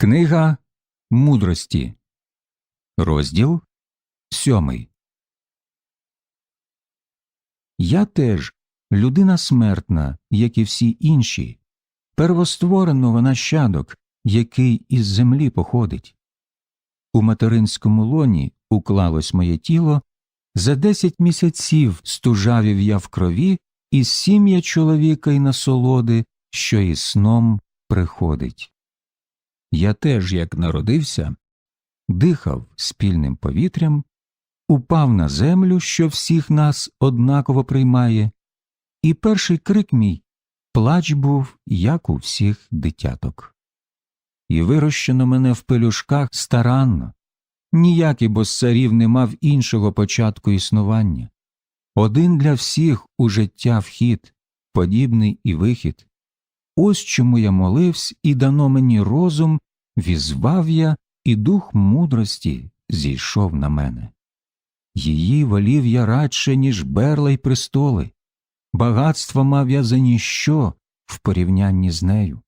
Книга мудрості, розділ сьомий. Я теж людина смертна, як і всі інші, первоствореного нащадок, який із землі походить. У материнському лоні уклалось моє тіло, за десять місяців стужавів я в крові, і сім'я чоловіка й насолоди, що і сном приходить. Я теж, як народився, дихав спільним повітрям, упав на землю, що всіх нас однаково приймає, і перший крик мій плач був, як у всіх дитяток. І вирощено мене в пелюшках старанно, ніякий бо з царів не мав іншого початку існування. Один для всіх у життя вхід, подібний і вихід. Ось чому я молився, і дано мені розум, візвав я, і дух мудрості зійшов на мене. Її волів я радше, ніж берла й престоли, багатства мав я за ніщо в порівнянні з нею.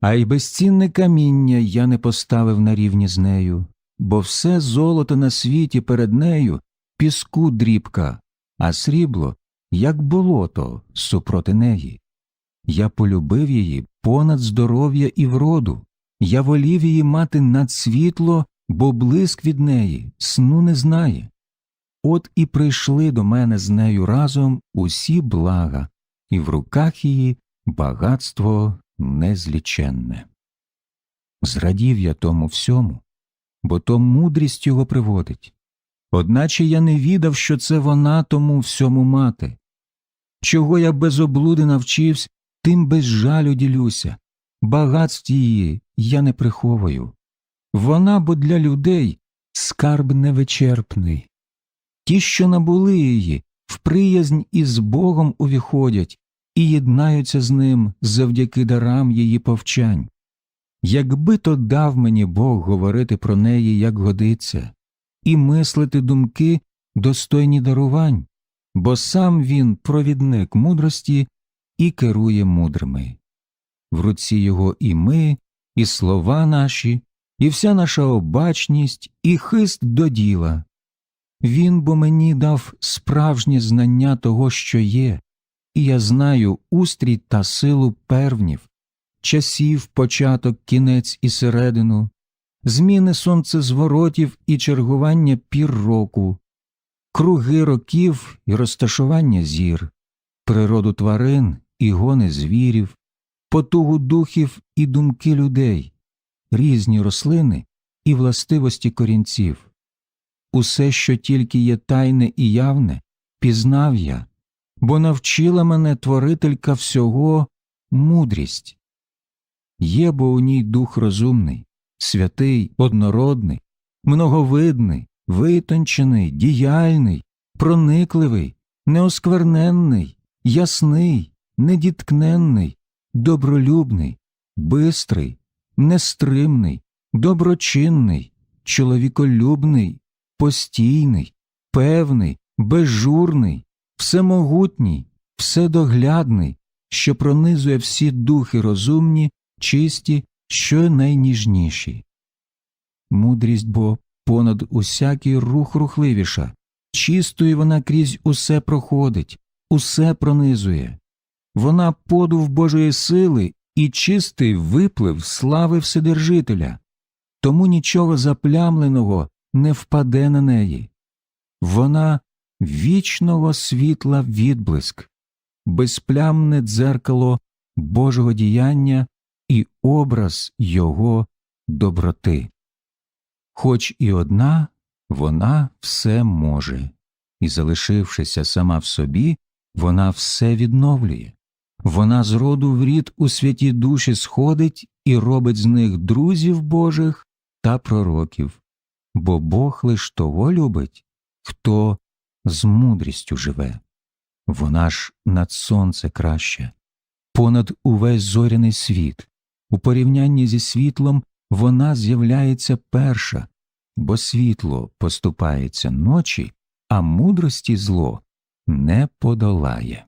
А й безцінне каміння я не поставив на рівні з нею, бо все золото на світі перед нею піску дрібка, а срібло, як болото супроти неї. Я полюбив її понад здоров'я і вроду, я волів її мати над світло, бо блиск від неї сну не знає. От і прийшли до мене з нею разом усі блага, і в руках її багатство незліченне. Зрадів я тому всьому, бо то мудрість його приводить. Одначе я не відав, що це вона тому всьому мати. Чого я без облуди навчився, тим без жалю ділюся, багатств її я не приховую. Вона бо для людей скарб невичерпний. Ті, що набули її, в приязнь із Богом увіходять і єднаються з ним завдяки дарам її повчань. Якби то дав мені Бог говорити про неї, як годиться, і мислити думки достойні дарувань, бо сам він провідник мудрості і керує мудрими. В руці його і ми, і слова наші, і вся наша обачність, і хист до діла. Він бо мені дав справжнє знання того, що є, і я знаю устрій та силу первнів, часів, початок, кінець і середину, зміни сонцезворотів і чергування пір року, круги років і розташування зір, природу тварин і гони звірів, потугу духів і думки людей, різні рослини і властивості корінців. Усе, що тільки є тайне і явне, пізнав я, бо навчила мене творителька всього мудрість. Є бо у ній дух розумний, святий, однородний, многовидний, витончений, діяльний, проникливий, неоскверненний, ясний, недіткненний, добролюбний, бистрий, нестримний, доброчинний, чоловіколюбний, постійний, певний, безжурний, всемогутній, вседоглядний, що пронизує всі духи розумні, чисті, що найніжніші. Мудрість бо понад усякий рух рухливіша, чистою вона крізь усе проходить, усе пронизує. Вона подув Божої сили і чистий виплив слави Вседержителя, тому нічого заплямленого не впаде на неї. Вона вічного світла відблиск, безплямне дзеркало Божого діяння і образ Його доброти. Хоч і одна вона все може, і, залишившися сама в собі, вона все відновлює. Вона з роду в рід у святі душі сходить і робить з них друзів Божих та пророків, бо Бог лиш того любить, хто з мудрістю живе. Вона ж над сонце краще, понад увесь зоряний світ. У порівнянні зі світлом вона з'являється перша, бо світло поступається ночі, а мудрості зло не подолає.